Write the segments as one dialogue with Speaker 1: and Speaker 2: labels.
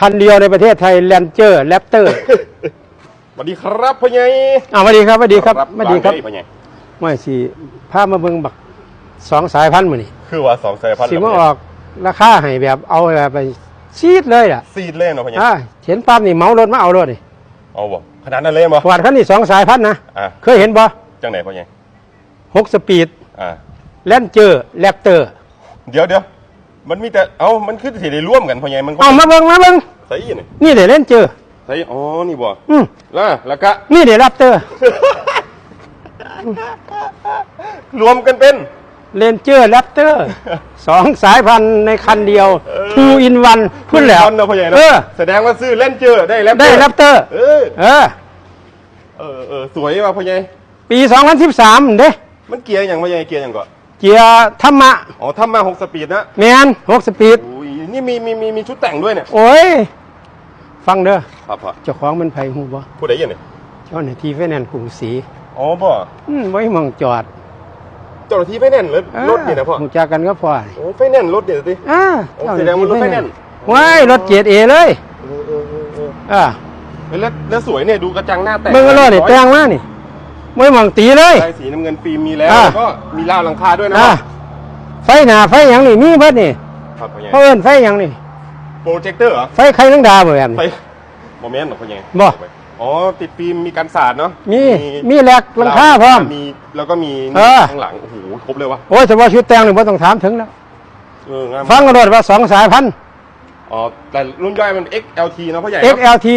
Speaker 1: คันเดียวในประเทศไทยแลนเจอร์แรปเตอร์
Speaker 2: สวัสดีครับพ่อใหญ่
Speaker 1: อ่าสวัสดีครับสวัสดีครับสวัสดีครับ
Speaker 2: วางไพ่อใหญ่
Speaker 1: ไม่สิพามาเบิ่งบักสองสายพันธุ์มื้อนี้
Speaker 2: คือว่าสองสายพันธุ์
Speaker 1: สิมาออกราคาให้แบบเอาแบบไปซีดเลยอะ
Speaker 2: ซีดเล่นเนาะพ่อใหญ่
Speaker 1: อ่าเห็นปั๊บนี่เหมารถมาเอารถนี่
Speaker 2: เอาบ่ขนาดนั้นเลยบ่
Speaker 1: ประวัติคันนี้สองสายพันธุ์นะ
Speaker 2: อะ
Speaker 1: เคยเห็นบ่
Speaker 2: จังไหนพ่อใหญ่
Speaker 1: หกสปีด
Speaker 2: อ่า
Speaker 1: แลนเจอร์แรปเตอร์
Speaker 2: เดี๋ยวเดี๋ยว มันมีแต่เอามันคือสิได้ร่วมกันพ่อใหญ่มันก็
Speaker 1: เอามาเบิ่งมาเบิ่ง
Speaker 2: ใส่นี่
Speaker 1: นี่เดี๋ยวแลนเจอร์
Speaker 2: ใส่อ๋อนี่บ่
Speaker 1: อืม
Speaker 2: แล้วแล้วก็
Speaker 1: นี่เดี๋ยวแรปเตอร์
Speaker 2: รวมกันเป็น
Speaker 1: เลนเจอร์แรปเตอร์ สองสายพันธุ์ในคันเดียว two in one พุ่นแล้ว
Speaker 2: เนาะพ่อใหญ่
Speaker 1: เอ
Speaker 2: เนาะ
Speaker 1: อ
Speaker 2: แสดงว่าซื้อเล่นเจอได้แล้ว
Speaker 1: ได้แรปเตอร์
Speaker 2: เออ
Speaker 1: เออ
Speaker 2: เออเออสวยว่ะพ่อใหญ่
Speaker 1: ปี 2013 เด้
Speaker 2: มันเกียร์อย่างพ่อใหญ่เกียร์อย่างก่อน
Speaker 1: เกียร์ธรรมะ
Speaker 2: อ๋อทำมา6สปีดนะ
Speaker 1: แมน6สปีด
Speaker 2: โอ้ยนี่มีมีมีมีชุดแต่งด้วยเนี่ย
Speaker 1: โอ้ย ฟังเด้อ
Speaker 2: ครับพ่อ
Speaker 1: เจ้าของมันไผหูบ่
Speaker 2: ผู้ใดยังเนี่ย
Speaker 1: เจ้าหน้าที่ไฟแนนซ์กรุงศรี
Speaker 2: อ๋อบ่
Speaker 1: อืมไว้มองจอด
Speaker 2: เจ้าหน้าที่ไฟแนนซ์รถรถนี่นะพ่อ
Speaker 1: หูจักกันก็พอ
Speaker 2: โอ้ไฟแนนซ์รถเนี่ยสิ
Speaker 1: อ่า
Speaker 2: โอ้แสดงว่ารถไฟแนนซ์
Speaker 1: ว้ายรถเกียร์เอเลย
Speaker 2: เออเออเออเออ
Speaker 1: อ่า
Speaker 2: เฮ้ยแล้วแล้วสวยเนี่ยดูกระจังหน้าแตก
Speaker 1: เบิ่งก็รถนี่แต่งมานี่ ไว้มองตีเลย
Speaker 2: ลายสีน้ำเงินฟิล์มมีแล้ว
Speaker 1: อ่า
Speaker 2: แล้วก็มีราวหลังคาด้วยนะ
Speaker 1: อ่าไฟหน้าไฟหยังนี่มีเบิดนี่
Speaker 2: ครับพ่อใหญ่
Speaker 1: เพราะเอิ้นไฟหยังนี่
Speaker 2: โปรเจคเตอร์เหรอ
Speaker 1: ไฟไข่นังดาบ่แบบ
Speaker 2: ไฟ
Speaker 1: นี้
Speaker 2: โมเมนต์เหรอพ่อใหญ่
Speaker 1: บ่
Speaker 2: อ๋อติดฟิล์มมีกันสาดเนาะ
Speaker 1: มีมีแหลกหลังคาพร้อม
Speaker 2: มีแล้วก็มี
Speaker 1: เออ
Speaker 2: ข้างหลังโอ้โหครบเลยวะ
Speaker 1: โอ้ยแต่ว่าชุดแต่งนี่บ่ต้องถามถึงแล้ว
Speaker 2: เอองาม
Speaker 1: ฟังกันโดดว่าสองสายพันธุ์
Speaker 2: อ๋อแต่รุ่นย่อยมัน XLT นะพ่อใหญ่
Speaker 1: XLT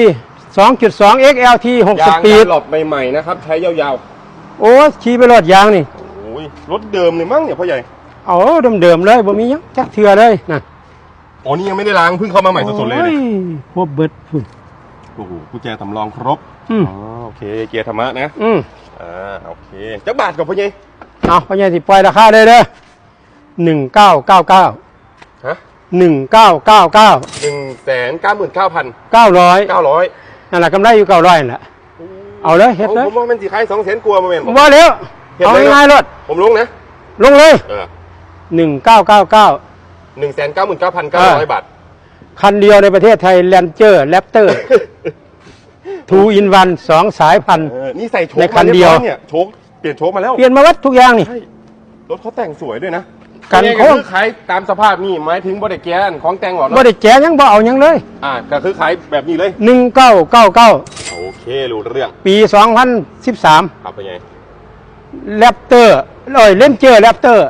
Speaker 1: 2.2 XLT 6ส
Speaker 2: ยาง
Speaker 1: ปี
Speaker 2: ดั
Speaker 1: ด
Speaker 2: นหลบใหม่ๆนะครับ ใช้ยาว
Speaker 1: โอ้ยขี่ไปรถยางนี่
Speaker 2: ๆ โอ้ยรถเดิมเลยมั้งเนี่ยพ่อใหญ่
Speaker 1: เอาเดิมๆเลยบ่มีหยังจักเทื่อเลยนะ
Speaker 2: อ๋อนี่ยังไม่ได้ล้างเพิ่งเข้ามาใหม่สดๆเลย
Speaker 1: โอ้
Speaker 2: เนี่ย
Speaker 1: พวกเบิดพุ่น
Speaker 2: โอ้โหกุญแจสำรองครบ
Speaker 1: อืม
Speaker 2: อ๋อโอเคเกียร์ธรรมะนะ
Speaker 1: อืม
Speaker 2: อ่าโอเคจักบาทกับพ่อใหญ่
Speaker 1: เอาพ่อใหญ่สิปล่อยราคาได้เด้อ1999
Speaker 2: ฮะ
Speaker 1: 1999
Speaker 2: หนึ่งแสนเก้าหมื่นเก้าพัน
Speaker 1: 900
Speaker 2: เก้าร้อย
Speaker 1: นั่นแหละกำไรอยู่900นั่นแหละเอาเลยเฮ็ดเลย
Speaker 2: ผมว่ามันสีขายสองแสนกลัวาโมเมนต์
Speaker 1: บ่แล้ว
Speaker 2: เฮ็ด
Speaker 1: เอา
Speaker 2: เลย
Speaker 1: ง่ายๆรถ
Speaker 2: ผมลงนะ
Speaker 1: ลงเลย
Speaker 2: เออ
Speaker 1: 1999
Speaker 2: หนึ่งแสนเก้าหมื่นเก้าพันเก้าร้อยบาท
Speaker 1: คันเดียวในประเทศไทยแลนเจอร์แรปเตอร์ทูอินวันสองสายพันธุ์
Speaker 2: เออนี่ใส่โชค
Speaker 1: ในคันเดียว
Speaker 2: มารีบร้อเนี่ยโชคเปลี่ยนโชคมาแล้ว
Speaker 1: เปลี่ยนมาวัดทุกอย่างนี่
Speaker 2: ใช่รถเขาแต่งสวยด้วยนะ
Speaker 1: กัน
Speaker 2: นี่
Speaker 1: โค้ง
Speaker 2: คือขายตามสภาพนี่หมายถึงบริเกียนของแต่งหรอ
Speaker 1: บ่
Speaker 2: เนาะ
Speaker 1: ได้แจกหยังบ่เอาหยังเลย
Speaker 2: อ่าก็คือขายแบบนี้เลย
Speaker 1: หนึ่งเก้าเก้าเก้า
Speaker 2: โอเครู้เรื่อง
Speaker 1: ปีสองพันสิบสาม
Speaker 2: ครับเป็นไง
Speaker 1: แรปเตอร์เอ้ยเล่นเจอร์แรปเตอร์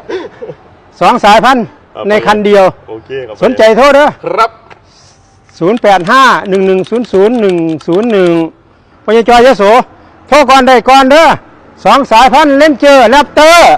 Speaker 1: สองสายพันธุ์
Speaker 2: ครับ
Speaker 1: ในคันเดียว
Speaker 2: โอเคครับ
Speaker 1: สนใจโทรเด้อ
Speaker 2: ครับ
Speaker 1: ศูนย์แปดห้าหนึ่งหนึ่งศูนย์ศูนย์หนึ่งศูนย์หนึ่งพญจอยยโสโทรก่อนได้ก่อนเด้อสองสายพันธุ์เล่นเจอร์แรปเตอร์